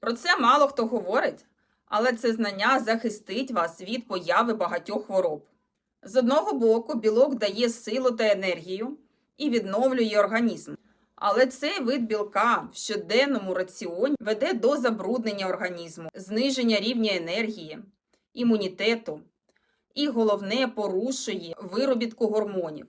Про це мало хто говорить, але це знання захистить вас від появи багатьох хвороб. З одного боку, білок дає силу та енергію і відновлює організм. Але цей вид білка в щоденному раціоні веде до забруднення організму, зниження рівня енергії, імунітету і головне порушує виробітку гормонів,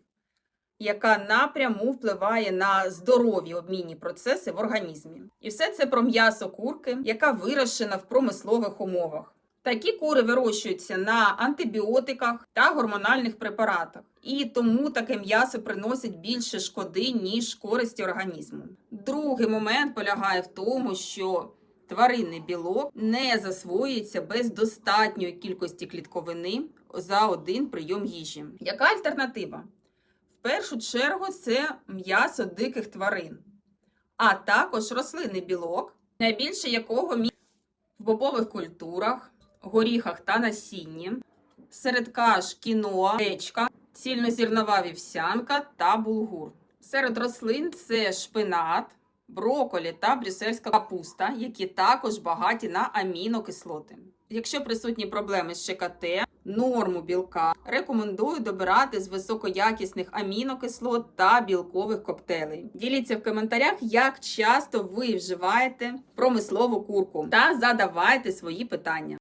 яка напряму впливає на здорові обмінні процеси в організмі. І все це про м'ясо курки, яка вирощена в промислових умовах. Такі кури вирощуються на антибіотиках та гормональних препаратах, і тому таке м'ясо приносить більше шкоди, ніж користі організму. Другий момент полягає в тому, що тваринний білок не засвоюється без достатньої кількості клітковини за один прийом їжі. Яка альтернатива? Першу чергу це м'ясо диких тварин, а також рослинний білок, найбільше якого мі- в бобових культурах, горіхах та насінні, серед каш кіноа, гречка, цільнозірнова вівсянка та булгур. Серед рослин це шпинат, броколі та брюссельська капуста, які також багаті на амінокислоти. Якщо присутні проблеми з ЧКТ, норму білка рекомендую добирати з високоякісних амінокислот та білкових коктейлей. Діліться в коментарях, як часто ви вживаєте промислову курку та задавайте свої питання.